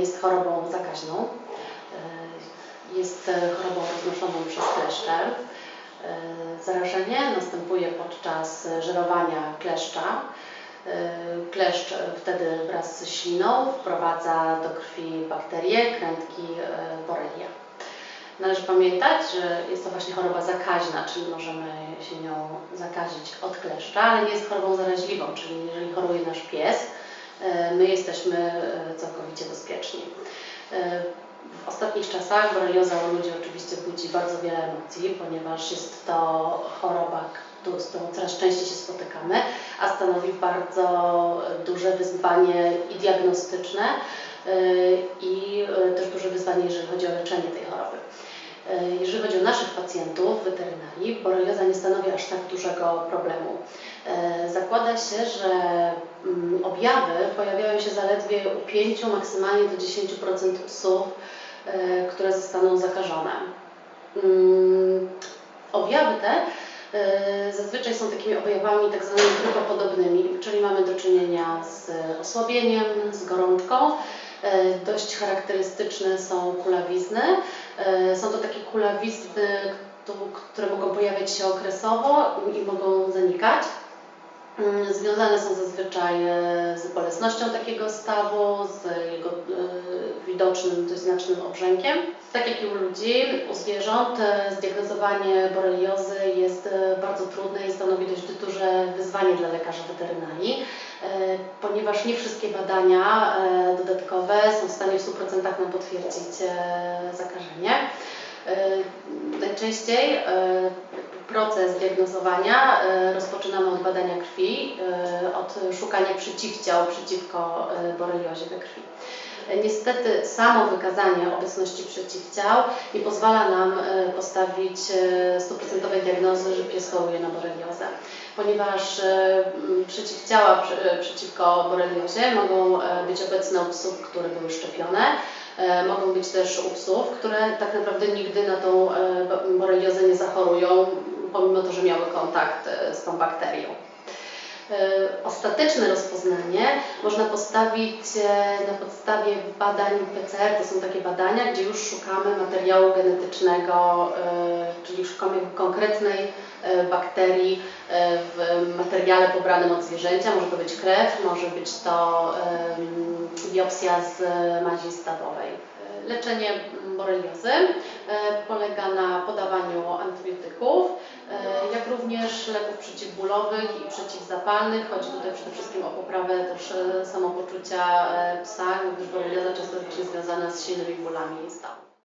jest chorobą zakaźną. E, Jest e, chorobą roznoszoną przez kleszcze. E, Zarażenie następuje podczas żerowania kleszcza. Kleszcz wtedy wraz ze śliną wprowadza do krwi bakterie, krętki Borrelia. Należy pamiętać, że jest to właśnie choroba zakaźna, czyli możemy się nią zakazić od kleszcza, ale nie jest chorobą zaraźliwą, czyli jeżeli choruje nasz pies, my jesteśmy e, całkowicie bezpieczni. E, W ostatnich czasach borelioza u ludzi oczywiście budzi bardzo wiele emocji, ponieważ jest to choroba, z którą coraz częściej się spotykamy, a stanowi bardzo duże wyzwanie i diagnostyczne, e, i też duże wyzwanie, jeżeli chodzi o leczenie tej choroby. Jeżeli chodzi o naszych pacjentów weterynarii, borelioza nie stanowi aż tak dużego problemu. Zakłada się, że objawy pojawiają się zaledwie u 5, maksymalnie do 10% psów, e, które zostaną zakażone. Mm, Objawy te e, zazwyczaj są takimi objawami tak zwanymi grypopodobnymi, czyli mamy do czynienia z osłabieniem, z gorączką. E, Dość charakterystyczne są kulawizny. Są to takie kulawizny, któ- które mogą pojawiać się okresowo i mogą zanikać. Mm, Związane są zazwyczaj e, z bolesnością takiego stawu, z jego e, widocznym, dość znacznym obrzękiem. Tak jak i u ludzi, u zwierząt e, zdiagnozowanie boreliozy jest bardzo trudne i stanowi dość duże wyzwanie dla lekarza weterynarii, ponieważ nie wszystkie badania dodatkowe są w stanie w 100% nam potwierdzić zakażenie. Najczęściej proces diagnozowania e, rozpoczynamy od badania krwi, e, od szukania przeciwciał przeciwko e, boreliozie we krwi. Niestety samo wykazanie obecności przeciwciał nie pozwala nam postawić stuprocentowej diagnozy, że pies choruje na boreliozę, ponieważ przeciwciała przeciwko boreliozie mogą być obecne u psów, które były szczepione, Mogą być też u psów, które tak naprawdę nigdy na tą bo- boreliozę nie zachorują, pomimo to, że miały kontakt e, z tą bakterią. E, Ostateczne rozpoznanie można postawić e, na podstawie badań PCR. To są takie badania, gdzie już szukamy materiału genetycznego, e, czyli szukamy konkretnej bakterii w materiale pobranym od zwierzęcia. Może to być krew, może być to biopsja z mazi stawowej. Leczenie boreliozy polega na podawaniu antybiotyków, również leków przeciwbólowych i przeciwzapalnych. Chodzi tutaj przede wszystkim o poprawę też samopoczucia e, psa, gdyż borelioza często jest związana z silnymi bólami stawu.